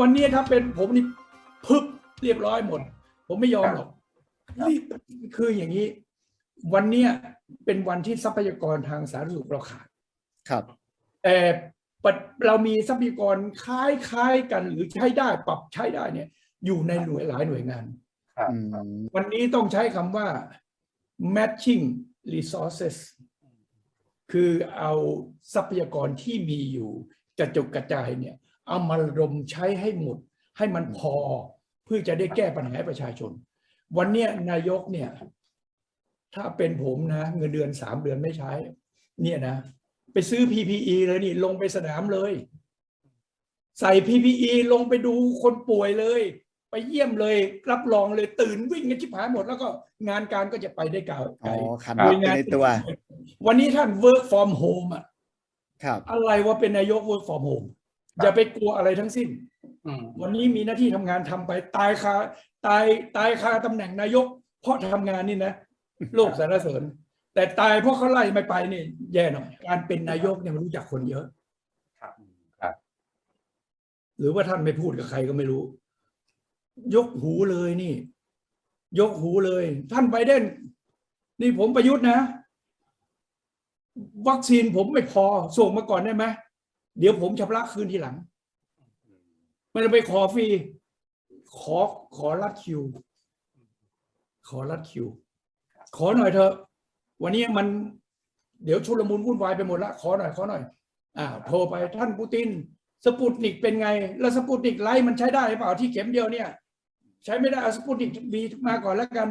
วันนี้ถ้าเป็นผมนี่พึบเรียบร้อยหมด ผมไม่ยอมหรอกนี่คืออย่างนี้ วันเนี้ยเป็นวันที่ทรัพยากรทางสาธารณสุขเราขาดครับแต่ปัจเรามีทรัพยากรคล้ายๆกันหรือใช้ได้ปรับใช้ได้เนี่ย อยู่ในหน่วยหลายหน่วยงานครับอืมวันนี้ต้องใช้คำว่า matching resources คือเอาทรัพยากรที่มีอยู่กระจุกกระจายเนี่ย เอามาระดมใช้ให้หมด ให้มันพอเพื่อจะได้แก้ปัญหาให้ประชาชน วันเนี้ยนายกเนี่ย ถ้าเป็นผมนะ เงินเดือนสามเดือนไม่ใช้ เนี่ยนะ ไปซื้อ PPE เลยนี่ ลงไปสนามเลย ใส่ PPE ลงไปดูคนป่วยเลย ไปเยี่ยมเลย รับรองเลยตื่นวิ่งกันชิบหายหมด แล้วก็งานการก็จะไปได้ไกลอ๋อขับหน่รวถยไปงานในตัว วันนี้ท่าน work from home อะครับอะไรว่าเป็นนายก work from home อย่าไปกลัวอะไรทั้งสิ้นอืมวันนี้มีหน้าที่ทำงานทำไปตายคาตายตายคาตำแหน่งนายก เพราะทำงานนี่นะโลกสารเสริญ แต่ตายเพราะเขาไล่ไม่ไปนี่แย่หน่อยการเป็นนายกเนี่ยมันรู้จักคนเยอะครับครับ หรือว่าท่านไม่พูดกับใครก็ไม่รู้ ยกหูเลยนี่ ยกหูเลย ท่านไบเดนนี่ผมประยุทธ์นะ วัคซีนผมไม่พอส่งมาก่อนได้ไหม เดี๋ยวผมชำระคืนทีหลังม่ได้ไปขอฟรีขอขอรัดคิว ขอรัดคิว ขอหน่อยเถอะ วันนี้มันเดี๋ยวชุลมุนวุ่นวายไปหมดละขอหน่อยขอหน่อยอ่าโทรไปท่านปูติน สปุตนิกเป็นไง แล้วสปุตนิกไลท์มันใช้ได้หรือเปล่าที่เข็มเดียวเนี่ย ใช้ไม่ได้เอาสปุตนิกบีมาก่อนแล้วกัน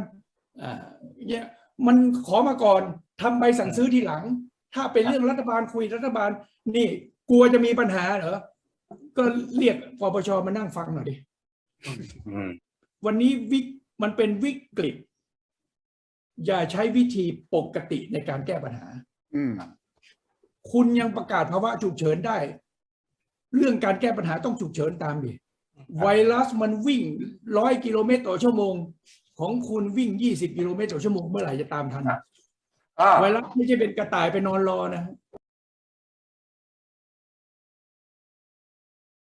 อ่าเนี่ยมันขอมาก่อนทำใบสั่งซื้อทีหลัง ถ้าเป็นเรื่องรัฐบาลคุยรัฐบาลนี่ กลัวจะมีปัญหาเหรอ ก็เรียกปปชมานั่งฟังหน่อยดิอืมวันนี้วิกมันเป็นวิกฤต อย่าใช้วิธีปกติในการแก้ปัญหาอืมคุณยังประกาศภาวะฉุกเฉินได้ เรื่องการแก้ปัญหาต้องฉุกเฉินตามดิไวรัสมันวิ่งร้อยกิโลเมตรต่อชั่วโมง ของคุณวิ่งยี่สิบกิโลเมตรต่อชั่วโมงเมื่อไหร่จะตามทันอ่าไวรัสไม่ใช่เป็นกระต่ายไปนอนรอนะ